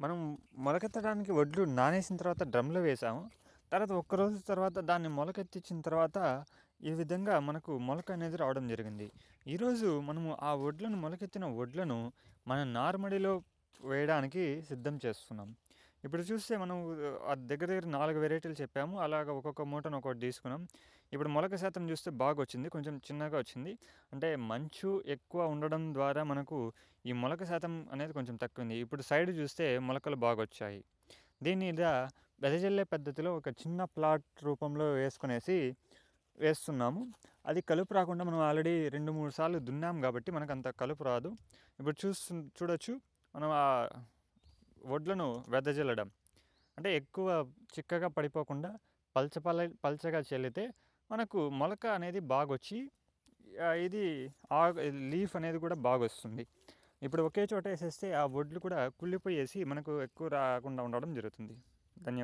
మనం మొలకెత్తడానికి వడ్లు నానేసిన తర్వాత డ్రమ్లో వేసాము. తర్వాత ఒక్క రోజు తర్వాత దాన్ని మొలకెత్తించిన తర్వాత ఈ విధంగా మనకు మొలక అనేది రావడం జరిగింది. ఈరోజు మనము ఆ వడ్లను మొలకెత్తిన వడ్లను మన నార్మడిలో వేయడానికి సిద్ధం చేస్తున్నాం. ఇప్పుడు చూస్తే మనం దగ్గర దగ్గర నాలుగు వెరైటీలు చెప్పాము. అలాగ ఒక్కొక్క మూటను ఒక్కొక్కటి తీసుకున్నాం. ఇప్పుడు మొలక శాతం చూస్తే బాగా వచ్చింది కొంచెం చిన్నగా వచ్చింది. అంటే మంచు ఎక్కువ ఉండడం ద్వారా మనకు ఈ మొలక శాతం అనేది కొంచెం తక్కువ ఇప్పుడు సైడ్ చూస్తే మొలకలు బాగా వచ్చాయి దీని మీద వెదజల్లే పద్ధతిలో ఒక చిన్న ప్లాట్ రూపంలో వేసుకునేసి వేస్తున్నాము. అది కలుపు రాకుండా మనం ఆల్రెడీ రెండు మూడు సార్లు దున్నాం కాబట్టి మనకు అంత కలుపు రాదు. ఇప్పుడు చూస్తు చూడొచ్చు. మనం ఆ వడ్లను వెదజల్లడం. అంటే ఎక్కువ చిక్కగా పడిపోకుండా పల్చపల పల్చగా చెల్లితే మనకు మొలక అనేది బాగా వచ్చి ఇది లీఫ్ అనేది కూడా బాగా వస్తుంది ఇప్పుడు ఒకే చోట వేసేస్తే ఆ వడ్లు కూడా కుళ్ళిపోయేసి మనకు ఎక్కువ రాకుండా ఉండడం జరుగుతుంది. ధన్యవాదాలు.